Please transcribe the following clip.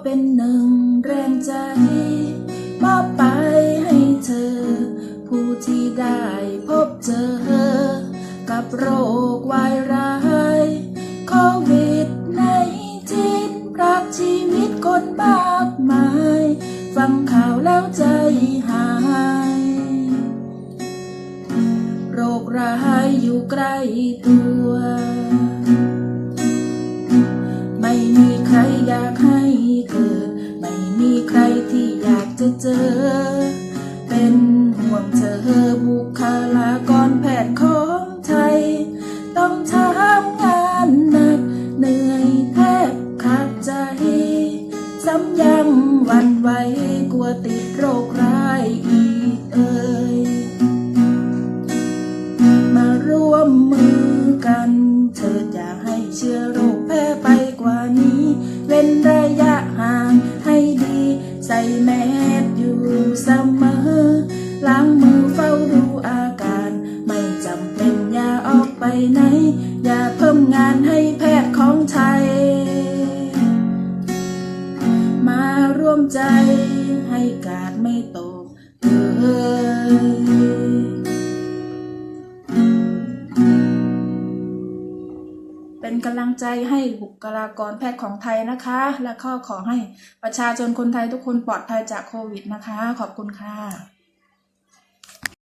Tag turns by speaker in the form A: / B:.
A: เป็นหนึ่งแรงใจมอบไปให้เธอ ผู้ที่ได้พบเจอ กับโรควายร้ายโควิดในจีนพรากชีวิตคนมากมาย ฟังข่าวแล้วใจหาย โรคร้ายอยู่ใกล้ตัว จะเจอ เป็นห่วงเธอบุคลากรแพทย์ของไทย ต้องทำงานหนัก เหนื่อยแทบขาดใจ ซ้ำยังวันไหวกลัวติดโรคร้ายอีกเอ่ยมาร่วมมือกันเธอจะให้เชื้อโรคแพร่ไปกว่านี้ เว้นระยะห่างให้ดี ใส่แมส อยู่เสมอ ล้างมือเฝ้าดูอาการ ไม่จำเป็นอย่าออกไปไหน อย่าเพิ่มงานให้แพทย์ของไทย มาร่วมใจให้ เป็นกำลังใจให้บุคลากรแพทย์ของไทยนะคะ และก็ขอให้ประชาชนคนไทยทุกคนปลอดภัยจากโควิดนะคะ ขอบคุณค่ะ